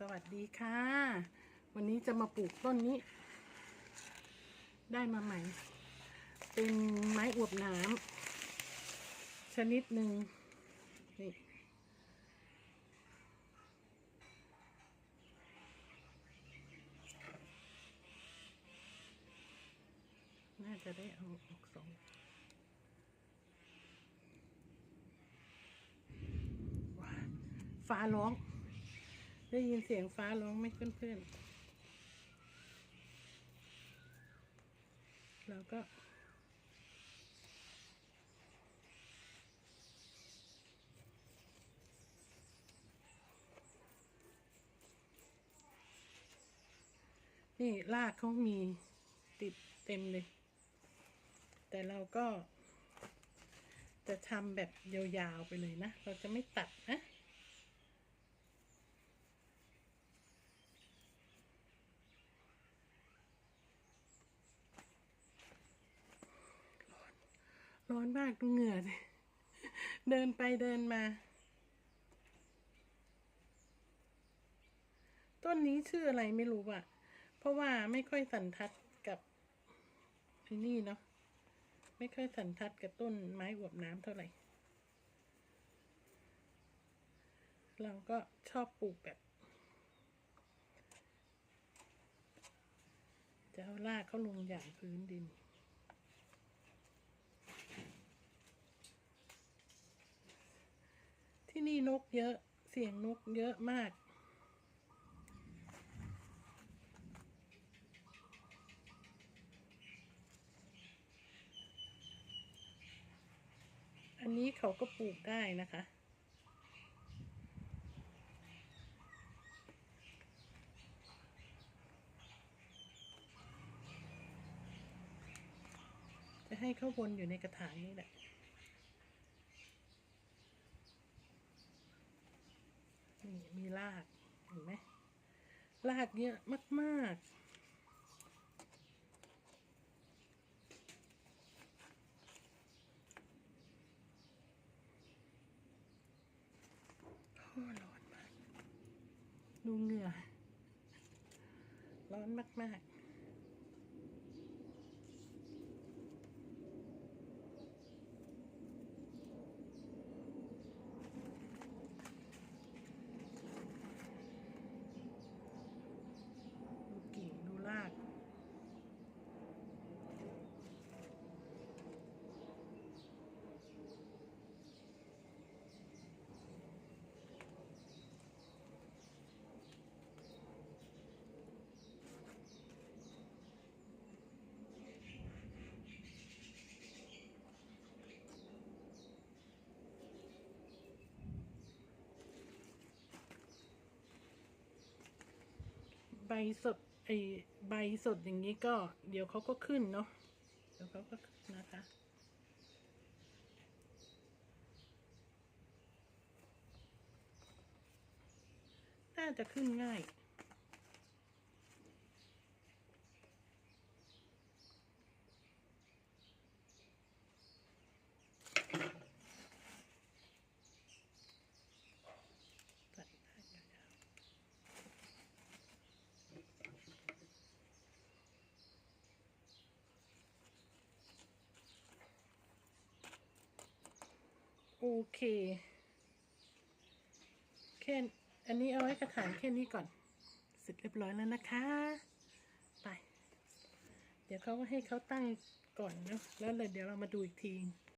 สวัสดีค่ะ วันนี้จะมาปลูกต้นนี้ ได้มาใหม่ เป็นไม้อวบน้ำชนิดหนึ่งนี่น่าจะได้เอาออกสองว้าฟ้าร้อง ได้ยินเสียงฟ้าร้องไหมเพื่อนๆแล้วก็ นี่รากเขามีติดเต็มเลย แต่เราก็ จะทำแบบยาวๆไปเลยนะ เราจะไม่ตัดนะ ร้อนมากดูเหงื่อเดินไปเดินมา ต้นนี้ชื่ออะไรไม่รู้อะเพราะว่าไม่ค่อยสันทัดกับไอ้นี่เนาะไม่ค่อยสันทัดกับต้นไม้อวบน้ำเท่าไหร่ เราก็ชอบปลูกแบบจะเอารากเขาลงอย่างพื้นดิน ที่นี่นกเยอะ เสียงนกเยอะมาก อันนี้เขาก็ปลูกได้นะคะจะให้เขาวนอยู่ในกระถางนี่แหละ นี่มีรากเห็นไหมรากเยอะมากๆโอ้ร้อนมาก ดูเหงื่อ ร้อนมาก ๆ ดูกิ่งดูราก ใบ สดไอใบสดอย่างนี้ก็เดี๋ยวเขาก็ขึ้นเนาะเดี๋ยวเขาก็ขึ้นนะคะ น่าจะขึ้นง่าย ตัดได้ยาวๆ โอเค แค่อันนี้เอาไว้กระถางแค่นี้ก่อน เสร็จเรียบร้อยแล้วนะคะ ไป เดี๋ยวเขาก็ให้เขาตั้งก่อนเนาะแล้วเดี๋ยวเรามาดูอีกที